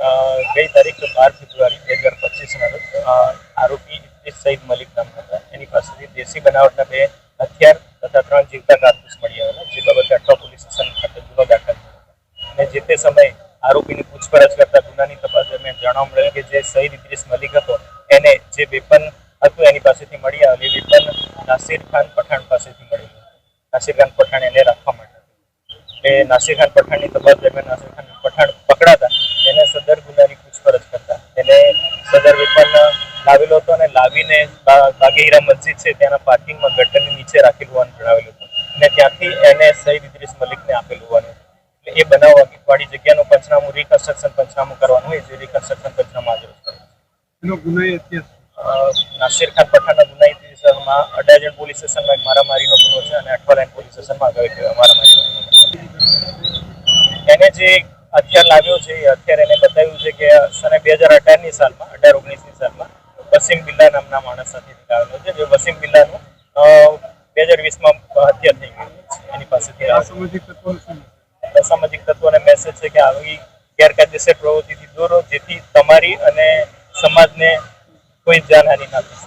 ગઈ તારીખ બાર ફેબ્રુઆરી બે હજાર પચીસના રોજ આરોપી ઇદ્રીસ સઈદ મલિક નામ હતા. એની પાસેથી દેશી બનાવટના બે હથિયાર તથા ત્રણ જીવતા કારતૂસ મળી આવેલા, જે બાબતે અઠવા પોલીસ સ્ટેશન ખાતે ગુનો દાખલ અને જે તે સમયે આરોપીની પૂછપરછ કરતા ગુનાની તપાસ દરમિયાન જાણવા મળેલ કે જે સઈદ ઇદ્રીસ મલિક હતો, એને જે વેપન હતું એની પાસેથી મળી આવેલ વેપન નાસિર ખાન પઠાણ પાસેથી મળી. નાસિર ખાન પઠાણ એને રાખવા માટે એટલે નાસિર ખાન પઠાણની તપાસ દરમિયાન નાસિર ખાન પઠાણ પકડાતા એને સદર ગુનાની પૂછપરછ કરતા એને સદર વેપન લાવેલો હતો અને લાવીને બાગેહીરા મસ્જિદ છે ત્યાંના પાર્કિંગમાં ગટરની નીચે રાખેલું હોવાનું જણાવેલું હતું. અને ત્યાંથી એને સઈદ ઇદ્રીસ મલિકને આપેલું હોવાનું એટલે એ બનાવવા વાળી જગ્યાનું પંચનામું રિકન્સ્ટ્રક્શન પંચનામું કરવાનું હોય જે રિકન્સ્ટ્રક્શન પંચનામું આજે એનો નાસિર ખાન પઠાણના ગુનાહિત વિસ્તારમાં અડાજણ પોલીસ સ્ટેશનમાં એક મારામારીનો ગુનો છે અને અઠવાલાઈન પોલીસ સ્ટેશનમાં એક મારામારીનો ગુનો એને જે હથિયાર લાવ્યો છે એ હથિયાર એને બતાવ્યું છે કે સને બે હજાર અઢારની સાલમાં અઢાર ઓગણીસની સાલમાં વસીમ બિલ્લા નામના માણસ સાથે નીકળેલો છે જે વસીમ બિલ્લાનું બે હજાર વીસમાં હત્યા થઈ ગયું છે એની પાસેથી અસામાજિક તત્વો અસામાજિક તત્વોને મેસેજ છે કે આવી ગેરકાયદેસર પ્રવૃત્તિથી દૂર જેથી તમારી અને સમાજને કોઈ જાનહાનિ ના થાય.